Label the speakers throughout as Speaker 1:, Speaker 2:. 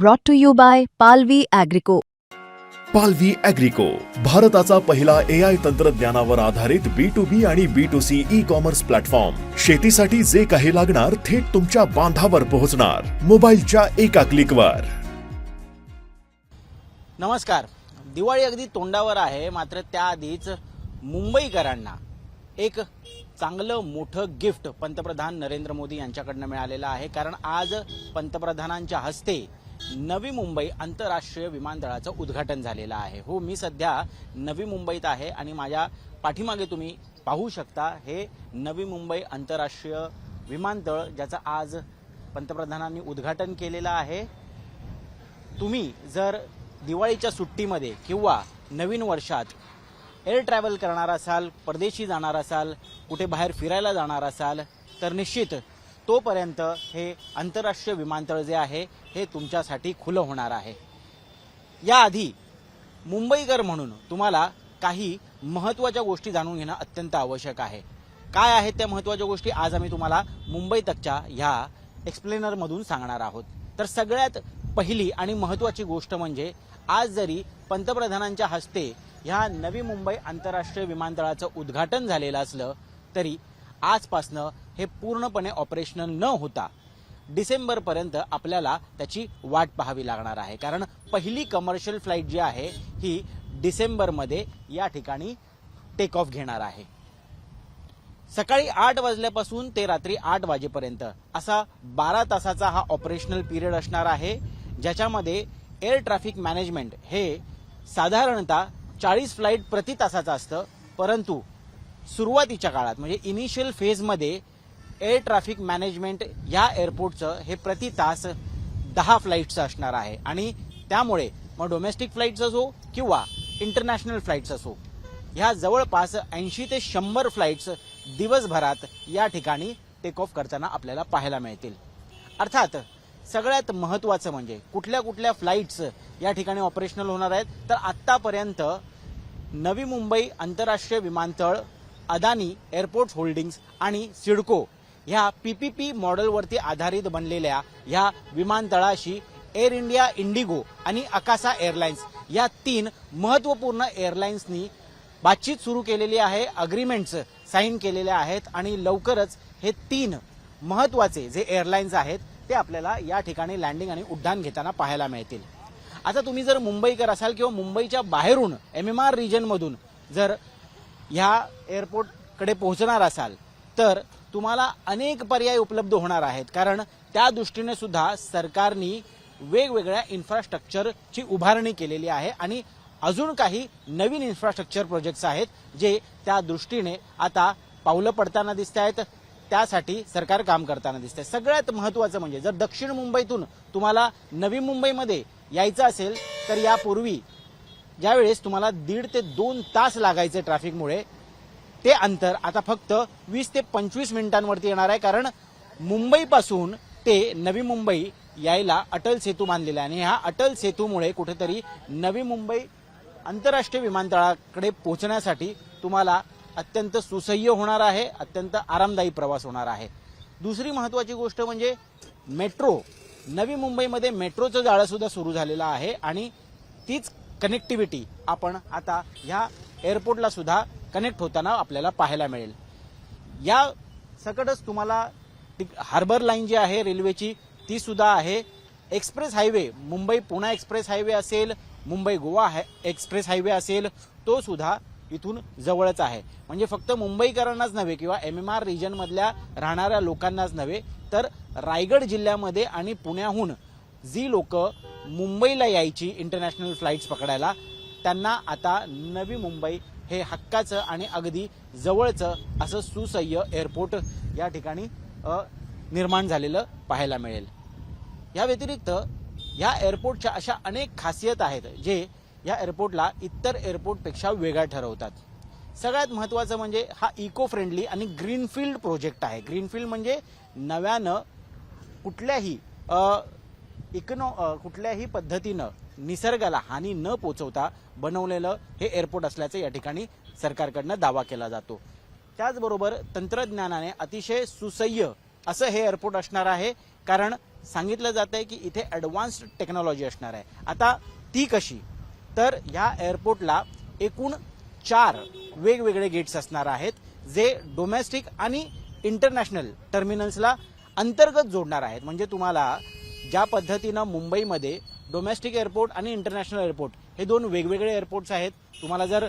Speaker 1: brought to you by Palvi Agrico.
Speaker 2: पालवी अॅग्रिको भारताचा पहिला ए आय तंत्रज्ञानावर आधारित बी टू बी आणि B to C e commerce platform शेतीसाठी जे काही लागणार थेट तुमच्या बांधावर पोहोचणार. मोबाईलच्या एका क्लिकवर
Speaker 3: नमस्कार. दिवाळी अगदी तोंडावर आहे मात्र त्याआधीच मुंबईकरांना एक चांगलं मोठं गिफ्ट पंतप्रधान नरेंद्र मोदी यांच्याकडनं मिळालेलं आहे. कारण आज पंतप्रधानांच्या हस्ते नवी मुंबई आंतरराष्ट्रीय विमानतळाचं उद्घाटन झालेलं आहे. हो मी सध्या नवी मुंबईत आहे आणि माझ्या पाठीमागे तुम्ही पाहू शकता हे नवी मुंबई आंतरराष्ट्रीय विमानतळ ज्याचं आज पंतप्रधानांनी उद्घाटन केलेलं आहे. तुम्ही जर दिवाळीच्या सुट्टीमध्ये किंवा नवीन वर्षात एअर ट्रॅव्हल करणार असाल परदेशी जाणार असाल कुठे बाहेर फिरायला जाणार असाल तर निश्चित तोपर्यंत हे आंतरराष्ट्रीय विमानतळ जे आहे हे तुमच्यासाठी खुलं होणार आहे. याआधी मुंबईकर म्हणून तुम्हाला काही महत्त्वाच्या गोष्टी जाणून घेणं अत्यंत आवश्यक आहे. काय आहेत त्या महत्त्वाच्या गोष्टी? आज आम्ही तुम्हाला मुंबई तकच्या ह्या एक्सप्लेनरमधून सांगणार आहोत. तर सगळ्यात पहिली आणि महत्त्वाची गोष्ट म्हणजे आज जरी पंतप्रधानांच्या हस्ते ह्या नवी मुंबई आंतरराष्ट्रीय विमानतळाचं उद्घाटन झालेलं असलं तरी आजपासनं हे पूर्णपणे ऑपरेशनल न होता डिसेंबरपर्यंत आपल्याला त्याची वाट पाहावी लागणार आहे. कारण पहिली कमर्शियल फ्लाईट जी आहे ही डिसेंबरमध्ये या ठिकाणी टेक ऑफ घेणार आहे. सकाळी आठ वाजल्यापासून ते रात्री आठ वाजेपर्यंत असा बारा तासाचा हा ऑपरेशनल पिरियड असणार आहे ज्याच्यामध्ये एअर ट्रॅफिक मॅनेजमेंट हे साधारणतः चाळीस फ्लाईट प्रति तासाचं असतं. परंतु सुरुवातीच्या काळात म्हणजे इनिशियल फेजमध्ये एअर ट्रॅफिक मॅनेजमेंट या एअरपोर्टचं हे प्रति तास दहा फ्लाईट्सचं असणार आहे. आणि त्यामुळे मग डोमेस्टिक फ्लाईट्स असो किंवा इंटरनॅशनल फ्लाईट्स असो ह्या जवळपास ऐंशी ते शंभर फ्लाईट्स दिवसभरात या ठिकाणी टेक ऑफ करताना आपल्याला पाहायला मिळतील. अर्थात सगळ्यात महत्त्वाचं म्हणजे कुठल्या कुठल्या फ्लाईट्स या ठिकाणी ऑपरेशनल होणार आहेत तर आत्तापर्यंत नवी मुंबई आंतरराष्ट्रीय विमानतळ अदानी एअरपोर्ट होल्डिंग्स आणि सिडको ह्या पीपीपी मॉडेलवरती आधारित बनलेल्या ह्या विमानतळाशी एअर इंडिया इंडिगो आणि अकासा एअरलाइन्स या तीन महत्त्वपूर्ण एअरलाइन्सनी बातचीत सुरू केलेली आहे अग्रीमेंट्स साईन केलेल्या आहेत आणि लवकरच हे तीन महत्त्वाचे जे एअरलाइन्स आहेत ते आपल्याला या ठिकाणी लँडिंग आणि उड्डाण घेताना पाहायला मिळतील. आता तुम्ही जर मुंबईकर असाल किंवा मुंबईच्या बाहेरून एम एम आर रिजनमधून जर ह्या एअरपोर्टकडे पोहोचणार असाल तर तुम्हाला अनेक पर्याय उपलब्ध होणार आहेत. कारण त्या दृष्टीने सुद्धा सरकारनी वेगवेगळ्या इन्फ्रास्ट्रक्चरची उभारणी केलेली आहे आणि अजून काही नवीन इन्फ्रास्ट्रक्चर प्रोजेक्ट्स आहेत जे त्या दृष्टीने आता पावलं पडताना दिसत आहेत त्यासाठी सरकार काम करताना दिसतंय. सगळ्यात महत्त्वाचं म्हणजे जर दक्षिण मुंबईतून तुम्हाला नवी मुंबईमध्ये यायचं असेल तर यापूर्वी ज्यावेळेस तुम्हाला दीड ते दोन तास लागायचे ट्रॅफिकमुळे ते अंतर आता फक्त वीस ते पंचवीस मिनिटांवरती येणार आहे कारण मुंबईपासून ते नवी मुंबई यायला अटल सेतू बांधलेला आहे. आणि ह्या अटल सेतूमुळे कुठेतरी नवी मुंबई आंतरराष्ट्रीय विमानतळाकडे पोहोचण्यासाठी तुम्हाला अत्यंत सुसह्य होणार आहे अत्यंत आरामदायी प्रवास होणार आहे. दुसरी महत्त्वाची गोष्ट म्हणजे मेट्रो नवी मुंबईमध्ये मेट्रोचं जाळं सुद्धा सुरू झालेलं आहे आणि तीच कनेक्टिव्हिटी आपण आता ह्या एअरपोर्टला सुद्धा कनेक्ट होताना आपल्याला पाहायला मिळेल. या सकटच तुम्हाला ती हार्बर लाईन जी आहे रेल्वेची ती सुद्धा आहे. Express highway Mumbai Pune express highway असेल Mumbai Goa high express highway असेल तो सुद्धा इथून जवळच आहे. म्हणजे फक्त मुंबईकरांनाच नव्हे किंवा एम एम आर रिजनमधल्या राहणाऱ्या लोकांनाच नव्हे तर रायगड जिल्ह्यामध्ये आणि पुण्याहून जी लोक मुंबईला यायची इंटरनॅशनल फ्लाईट्स पकडायला त्यांना आता नवी मुंबई हे हक्काचं आणि अगदी जवळचं असं सुसह्य एअरपोर्ट या ठिकाणी निर्माण झालेलं पाहायला मिळेल. या व्यतिरिक्त या एअरपोर्टच्या अशा अनेक खासियत आहेत जे या एअरपोर्टला इतर एअरपोर्टपेक्षा वेगळा ठरवतात. सगळ्यात महत्त्वाचं म्हणजे हा इको फ्रेंडली आणि ग्रीनफील्ड प्रोजेक्ट आहे. ग्रीनफील्ड म्हणजे नव्यानं कुठल्याही इकनो कुठल्याही पद्धतीनं निसर्गाला हानी न पोचवता बनवलेलं हे एअरपोर्ट असल्याचं या ठिकाणी सरकारकडनं दावा केला जातो. त्याचबरोबर तंत्रज्ञानाने अतिशय सुसह्य असं हे एअरपोर्ट असणार आहे. कारण सांगितलं जात आहे की इथे ॲडव्हान्स्ड टेक्नॉलॉजी असणार आहे. आता ती कशी? तर ह्या एअरपोर्टला एकूण चार वेगवेगळे गेट्स असणार आहेत जे डोमेस्टिक आणि इंटरनॅशनल टर्मिनल्सला अंतर्गत जोडणार आहेत. म्हणजे तुम्हाला ज्या पद्धतीनं मुंबईमध्ये डोमेस्टिक एअरपोर्ट आणि इंटरनॅशनल एअरपोर्ट हे दोन वेगवेगळे एअरपोर्ट्स आहेत तुम्हाला जर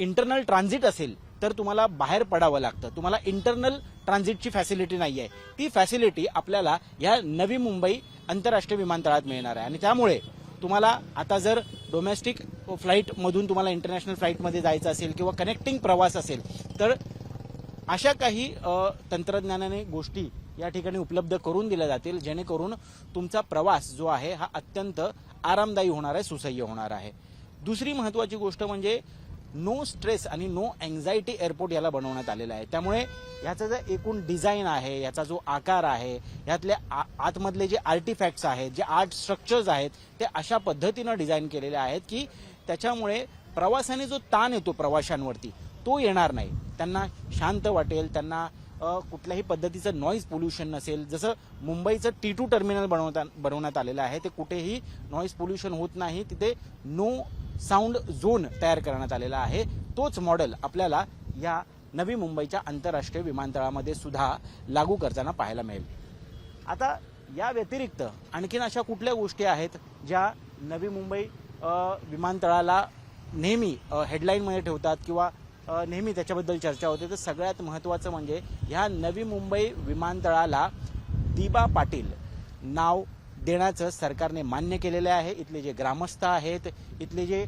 Speaker 3: इंटरनल ट्रान्झिट असेल तर तुम्हाला बाहेर पडावं लागतं. तुम्हाला इंटरनल ट्रान्झिटची फॅसिलिटी नाही आहे ती फॅसिलिटी आपल्याला या नवी मुंबई आंतरराष्ट्रीय विमानतळात मिळणार आहे. आणि त्यामुळे तुम्हाला आता जर डोमेस्टिक फ्लाईटमधून तुम्हाला इंटरनॅशनल फ्लाईटमध्ये जायचं असेल किंवा कनेक्टिंग प्रवास असेल तर अशा काही तंत्रज्ञानाने गोष्टी या ठिकाणी उपलब्ध करून दिल्या जातील जेणेकरून तुमचा प्रवास जो आहे हा अत्यंत आरामदायी होणार आहे सुसह्य होणार आहे. दुसरी महत्वाची गोष्ट म्हणजे नो स्ट्रेस आणि नो अँझायटी एअरपोर्ट याला बनवण्यात आलेलं आहे. त्यामुळे याचा जो एकूण डिझाईन आहे याचा जो आकार आहे यातले आ- आतमधले जे आर्टिफॅक्ट्स आहेत जे आर्ट स्ट्रक्चर्स आहेत ते अशा पद्धतीनं डिझाईन केलेले आहेत की त्याच्यामुळे प्रवासाने जो ताण येतो प्रवाशांवरती तो येणार नाही. त्यांना शांत वाटेल त्यांना कुठल्याही पद्धतीचं नॉईज पोल्युशन नसेल जसं मुंबईचं टी टू टर्मिनल बनवता बनवण्यात आलेलं आहे ते कुठेही नॉईज पोल्युशन होत नाही तिथे नो साऊंड झोन तयार करण्यात आलेला आहे. तोच मॉडेल आपल्याला या नवी मुंबईच्या आंतरराष्ट्रीय विमानतळामध्ये सुद्धा लागू करताना पाहायला मिळेल. आता या व्यतिरिक्त आणखीन अशा कुठल्या गोष्टी आहेत ज्या नवी मुंबई विमानतळाला नेहमी हेडलाईनमध्ये ठेवतात किंवा नेहमी त्याच्याबद्दल चर्चा होते. तर सगळ्यात महत्त्वाचं म्हणजे ह्या नवी मुंबई विमानतळाला दिबा पाटील नाव देण्याचं सरकारने मान्य केलेलं आहे. इथले जे ग्रामस्थ आहेत इथले जे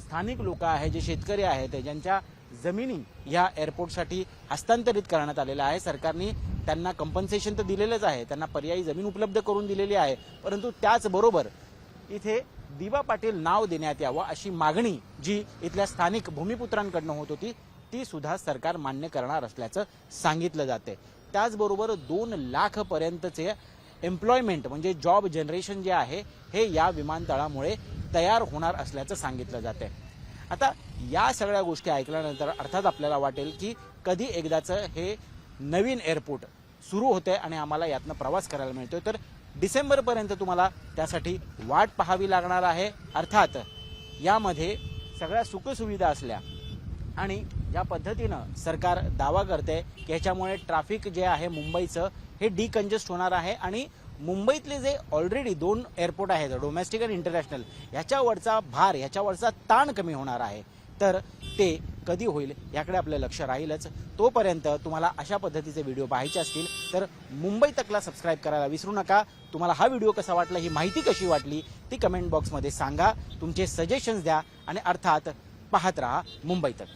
Speaker 3: स्थानिक लोक आहेत जे शेतकरी आहेत ज्यांच्या जमिनी या एअरपोर्टसाठी हस्तांतरित करण्यात आलेल्या आहे सरकारने त्यांना कंपन्सेशन तर दिलेलंच आहे. त्यांना पर्यायी जमीन उपलब्ध करून दिलेली आहे. परंतु त्याचबरोबर इथे दिवा पाटील नाव देण्यात यावं अशी मागणी जी इथल्या स्थानिक भूमिपुत्रांकडनं होत होती ती सुद्धा सरकार मान्य करणार असल्याचं सांगितलं जाते त्याचबरोबर दोन लाख पर्यंतचे एम्प्लॉयमेंट म्हणजे जॉब जनरेशन जे आहे हे या विमानतळामुळे तयार होणार असल्याचं सांगितलं जाते आता या सगळ्या गोष्टी ऐकल्यानंतर अर्थात आपल्याला वाटेल की कधी एकदाचं हे नवीन एअरपोर्ट सुरू होते आणि आम्हाला यातनं प्रवास करायला मिळतोय. तर डिसेंबरपर्यंत तुम्हाला त्यासाठी वाट पाहावी लागणार आहे. अर्थात यामध्ये सगळ्या सुखसुविधा असल्या आणि ज्या पद्धतीनं सरकार दावा करते की ह्याच्यामुळे ट्रॅफिक जे आहे मुंबईचं हे डिकंजेस्ट होणार आहे आणि मुंबईतले जे ऑलरेडी दोन एअरपोर्ट आहेत डोमेस्टिक आणि इंटरनॅशनल ह्याच्यावरचा भार ह्याच्यावरचा ताण कमी होणार आहे. तर ते कधी होईल याकडे आपलं लक्ष राहीलच. तोपर्यंत तुम्हाला अशा पद्धतीचे व्हिडिओ पाहायचे असतील तर मुंबई तकला सबस्क्राईब करायला विसरू नका. तुम्हाला हा व्हिडिओ कसा वाटला ही माहिती कशी वाटली ती कमेंट बॉक्समध्ये सांगा. तुमचे सजेशन्स द्या आणि अर्थात पाहत राहा मुंबई तक.